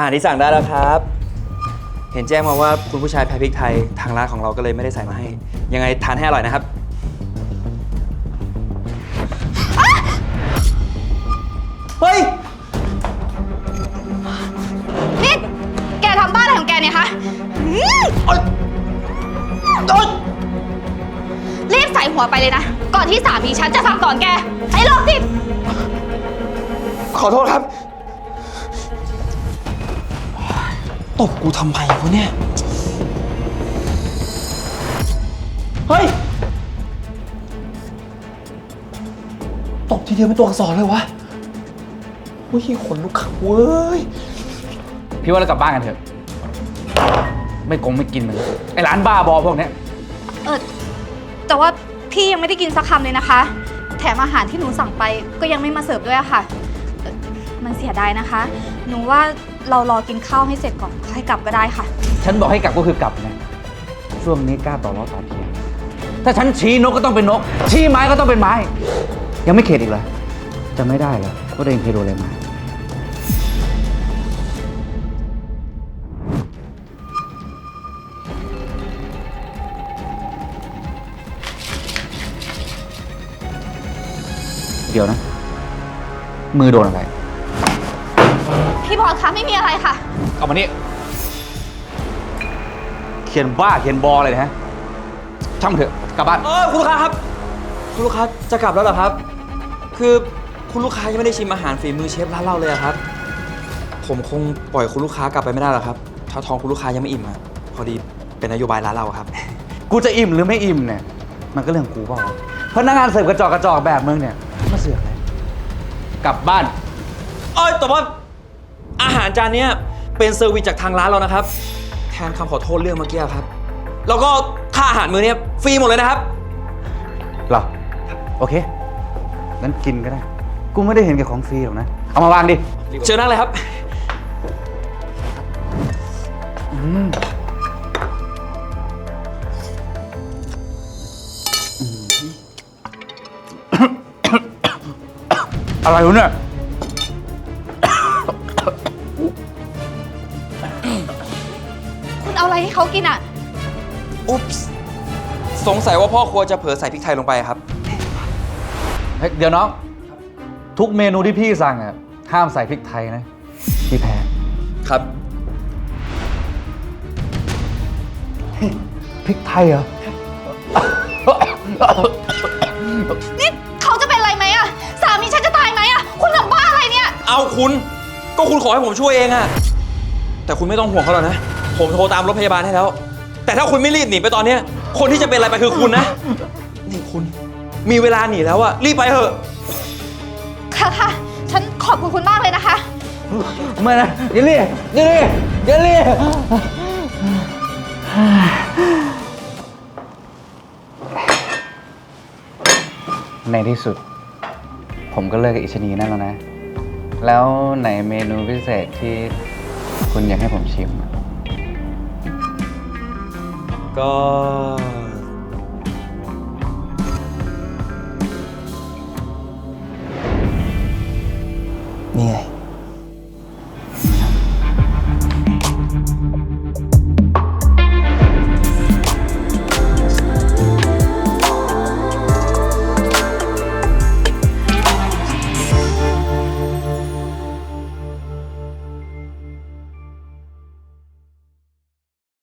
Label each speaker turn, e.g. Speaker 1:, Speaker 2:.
Speaker 1: อาหารที่สั่งได้แล้วครับ เห็นแจ้งมาว่าคุณผู้ชายแพ้พริกไทยทางร้านของเราก็เลยไม่ได้ใส่มาให้ ยังไงทานให้อร่อยนะครับ เฮ้ย
Speaker 2: นี่แกทำบ้าอะไรของแกเนี่ยคะอืม
Speaker 1: โอ๊ยโอ๊ย
Speaker 2: รีบใส่หัวไปเลยนะ ก่อนที่สามีฉันจะสั่งสอนแก ไอ้โรคจิต
Speaker 1: ขอโทษครับ ตบกูทำไมวะเนี่ย เฮ้ย ตบทีเดียวเป็นตัวอักษรเลยวะอุ้ยขนลุกขับเว้ย
Speaker 3: พี่ว่าเรากลับบ้านกันเถอะ ไม่กงไม่กินมันไอ้ร้านบ้าบอพวกเนี้ย
Speaker 2: เออแต่ว่าพี่ยังไม่ได้กินสักคำเลยนะคะ แถมอาหารที่หนูสั่งไปก็ยังไม่มาเสิร์ฟด้วยอะค่ะเอ่อมันเสียดายนะคะ หนูว่า เรารอกินข้าวให้เสร็จก่อนค่อยกลับก็ได้ค่ะ
Speaker 3: ฉันบอกให้กลับก็คือกลับนะช่วงนี้กล้าต่อล้อต่อเทียงถ้าฉันชี้นกก็ต้องเป็นนก ชี้ไม้ก็ต้องเป็นไม้ ยังไม่เข็ดอีกเหรอจะไม่ได้เหรอว่าตัวเองเคยโดนอะไรมา เดี๋ยวนะ มือโดนอะไร
Speaker 2: พี่บอลคะไม่มีอะไรค่ะ
Speaker 3: เอามานี่ เขียนบ้าเขียนบออะไรนะฮะ ช่างมันเถอะกลับบ้าน
Speaker 1: เออคุณลูกค้าครับ คุณลูกค้าจะกลับแล้วเหรอครับ คือคุณลูกค้ายังไม่ได้ชิมอาหารฝีมือเชฟร้านเราเลยอะครับ ผมคงปล่อยคุณลูกค้ากลับไปไม่ได้หรอกครับถ้าท้องคุณลูกค้ายังไม่อิ่มอะพอดีเป็นนโยบายร้านเราอะครับ
Speaker 3: กูจะอิ่มหรือไม่อิ่มเนี่ย มันก็เรื่องของกูเปล่าวะพนักงานเสิร์ฟกระจอกกระจอกแบบมึงเนี่ยมาเสือกอะไรกลับบ้าน
Speaker 1: เอ้ยแต่ว่า อาหารจานเนี้ยเป็นเซอร์วิสจากทางร้านเรานะครับ แทนคำขอโทษเรื่องเมื่อกี้ครับ แล้วก็ค่าอาหารมื้อเนี้ยฟรีหมดเลยนะครับ
Speaker 3: เหรอ โอเค งั้นกินก็ได้ กูไม่ได้เห็นแก่ของฟรีหรอกนะ เอามาวางดิ
Speaker 1: เชิญนั่งเลยครับ
Speaker 3: อะไรวะเนี่ย
Speaker 2: คุณเอาอะไรให้เขากินอะ
Speaker 1: อุ๊ปส์สงสัยว่าพ่อครัวจะเผลอใส่พริกไทยลงไปครับ
Speaker 3: เฮ้ยเดี๋ยวน้อง ทุกเมนูที่พี่สั่งอะห้ามใส่พริกไทยนะ พี่แพ้
Speaker 1: ครับ
Speaker 3: พริกไทยเหรอ
Speaker 2: นี่เขาจะเป็นอะไรไหมอะสามีฉันจะตายไหมอะคุณทำบ้าอะไรเนี่ย
Speaker 1: เอาคุณ ก็คุณขอให้ผมช่วยเองอะแต่คุณไม่ต้องห่วงเขาหรอกนะ ผมโทรตามรถพยาบาลให้แล้ว แต่ถ้าคุณไม่รีบหนีไปตอนเนี้ยคนที่จะเป็นอะไรไปคือคุณนะ นี่คุณ มีเวลาหนีแล้วอะรีบไปเถอะ
Speaker 2: ค่ะค่ะ ฉันขอบคุณคุณมากเลยนะคะ
Speaker 3: ไม่นะเยลลี่เยลลี่เยลลี่ในที่สุด ผมก็เลิกกับอิชนีนั่นแล้วนะ แล้วไหนเมนูพิเศษที่คุณอยากให้ผมชิมอะ
Speaker 1: ก็